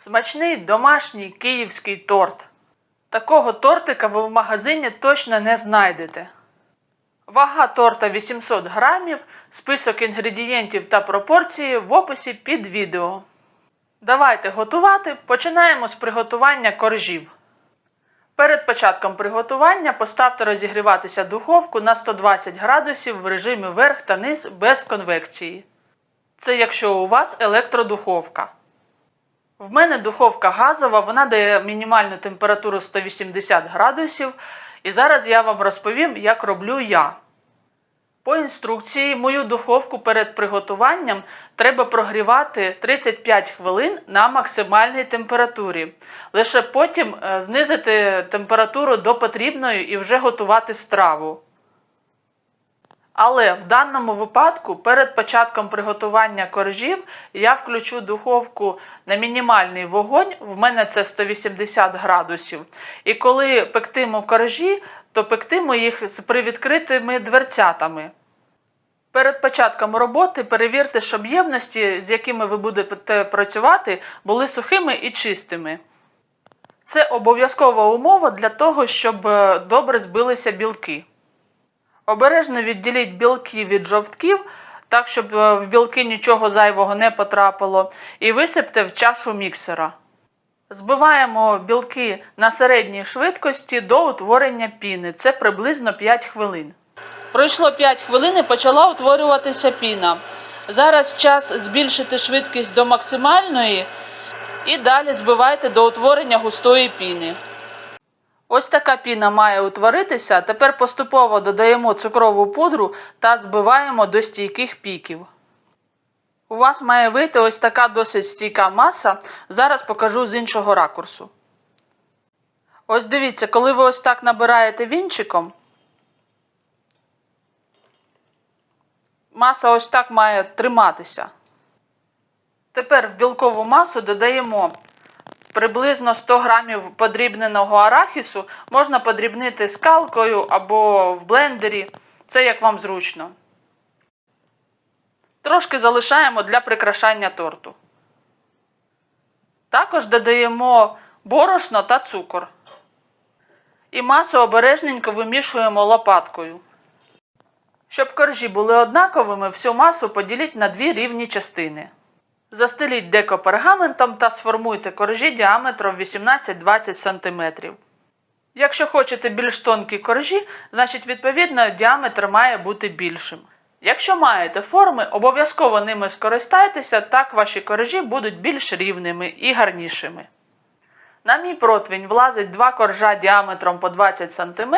Смачний домашній київський торт. Такого тортика ви в магазині точно не знайдете. Вага торта 800 грамів, список інгредієнтів та пропорції в описі під відео. Давайте готувати. Починаємо з приготування коржів. Перед початком приготування поставте розігріватися духовку на 120 градусів в режимі верх та низ без конвекції. Це якщо у вас електродуховка. В мене духовка газова, вона дає мінімальну температуру 180 градусів. І зараз я вам розповім, як роблю я. По інструкції, мою духовку перед приготуванням треба прогрівати 35 хвилин на максимальній температурі. Лише потім е, знизити температуру до потрібної і вже готувати страву. Але в даному випадку перед початком приготування коржів я включу духовку на мінімальний вогонь, в мене це 180 градусів. І коли пектиму коржі, то пектиму їх з привідкритими дверцятами. Перед початком роботи перевірте, щоб ємності, з якими ви будете працювати, були сухими і чистими. Це обов'язкова умова для того, щоб е, добре збилися білки. Обережно відділіть білки від жовтків, так, щоб е, в білки нічого зайвого не потрапило, і висипте в чашу міксера. Збиваємо білки на середній швидкості до утворення піни. Це приблизно 5 хвилин. Пройшло 5 хвилин і почала утворюватися піна. Зараз час збільшити швидкість до максимальної і далі збивайте до утворення густої піни. Ось така піна має утворитися. Тепер поступово додаємо цукрову пудру та збиваємо до стійких піків. У вас має вийти ось така досить стійка маса. Зараз покажу з іншого ракурсу. Ось дивіться, коли ви ось так набираєте вінчиком, маса ось так має триматися. Тепер в білкову масу додаємо приблизно 100 грамів подрібненого арахісу. Можна подрібнити скалкою або в блендері. Це як вам зручно. Трошки залишаємо для прикрашання торту. Також додаємо борошно та цукор. І масу обережненько вимішуємо лопаткою. Щоб коржі були однаковими, всю масу поділіть на дві рівні частини. Застеліть деко пергаментом та сформуйте коржі діаметром 18-20 см. Якщо хочете більш тонкі коржі, значить відповідно діаметр має бути більшим. Якщо маєте форми, обов'язково ними скористайтеся, так ваші коржі будуть більш рівними і гарнішими. На мій противень влазить два коржа діаметром по 20 см.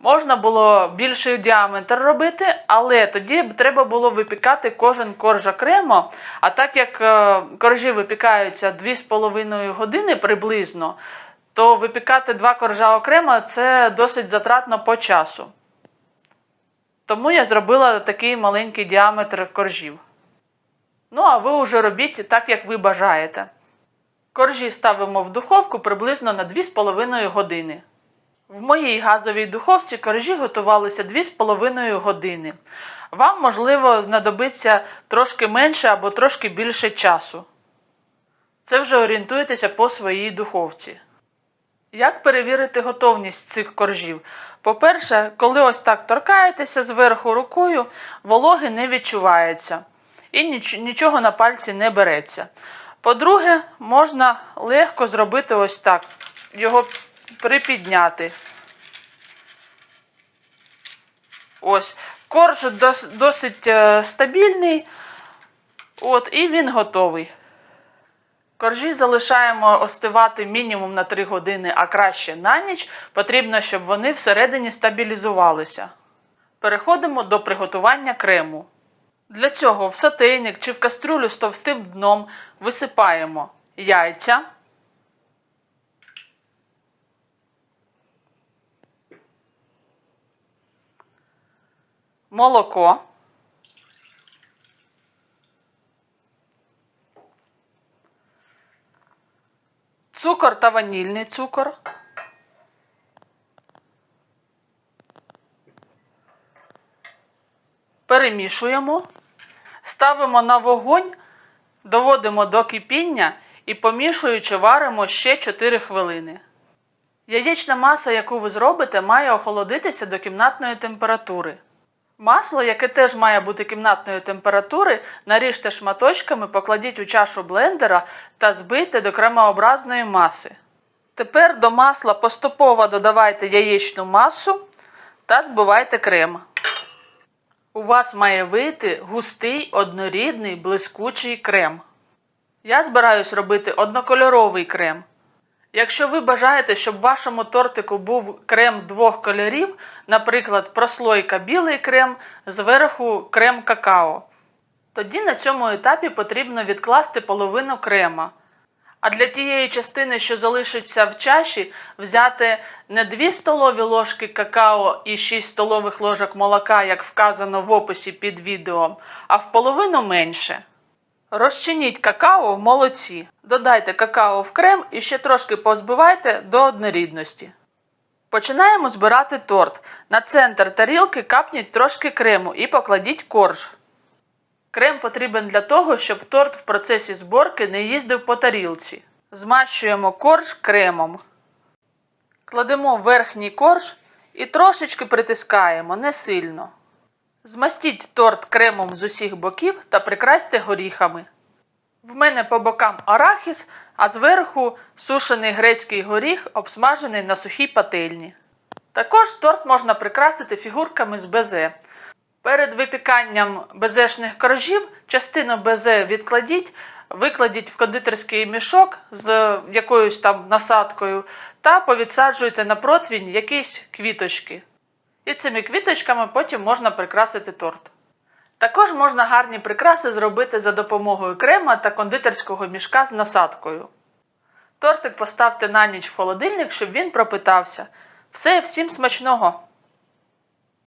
Можна було більший діаметр робити, але тоді треба було випікати кожен корж окремо. А так як е, коржі випікаються 2,5 години приблизно, то випікати два коржа окремо це досить затратно по часу. Тому я зробила такий маленький діаметр коржів. Ну, а ви вже робіть так, як ви бажаєте. Коржі ставимо в духовку приблизно на 2,5 години. В моїй газовій духовці коржі готувалися 2,5 години. Вам, можливо, знадобиться трошки менше або трошки більше часу. Це вже орієнтуйтеся по своїй духовці. Як перевірити готовність цих коржів? По-перше, коли ось так торкаєтеся зверху рукою, вологи не відчувається і ніч- нічого на пальці не береться. По-друге, можна легко зробити ось так, його припідняти. Ось, корж досить е, стабільний, от, і він готовий. Коржі залишаємо остивати мінімум на 3 години, а краще на ніч. Потрібно, щоб вони всередині стабілізувалися. Переходимо до приготування крему. Для цього в сотейник чи в кастрюлю з товстим дном висипаємо яйця, молоко, цукор та ванільний цукор, перемішуємо, ставимо на вогонь, доводимо до кипіння і помішуючи варимо ще 4 хвилини. Яєчна маса, яку ви зробите, має охолодитися до кімнатної температури. Масло, яке теж має бути кімнатної температури, наріжте шматочками, покладіть у чашу блендера та збийте до кремообразної маси. Тепер до масла поступово додавайте яєчну масу та збивайте крем. У вас має вийти густий, однорідний, блискучий крем. Я збираюсь робити однокольоровий крем. Якщо ви бажаєте, щоб в вашому тортику був крем двох кольорів, наприклад, прослойка білий крем, зверху крем какао, тоді на цьому етапі потрібно відкласти половину крема. А для тієї частини, що залишиться в чаші, взяти не 2 столові ложки какао і 6 столових ложок молока, як вказано в описі під відео, а в половину менше. Розчиніть какао в молоці. Додайте какао в крем і ще трошки позбивайте до однорідності. Починаємо збирати торт. На центр тарілки капніть трошки крему і покладіть корж. Крем потрібен для того, щоб торт в процесі зборки не їздив по тарілці. Змащуємо корж кремом. Кладемо верхній корж і трошечки притискаємо, не сильно. Змастіть торт кремом з усіх боків та прикрасьте горіхами. В мене по бокам арахіс, а зверху сушений грецький горіх, обсмажений на сухій пательні. Також торт можна прикрасити фігурками з безе. Перед випіканням безешних коржів частину безе відкладіть, викладіть в кондитерський мішок з якоюсь там насадкою та повідсаджуйте на противінь якісь квіточки. І цими квіточками потім можна прикрасити торт. Також можна гарні прикраси зробити за допомогою крема та кондитерського мішка з насадкою. Тортик поставте на ніч в холодильник, щоб він пропитався. Все, всім смачного!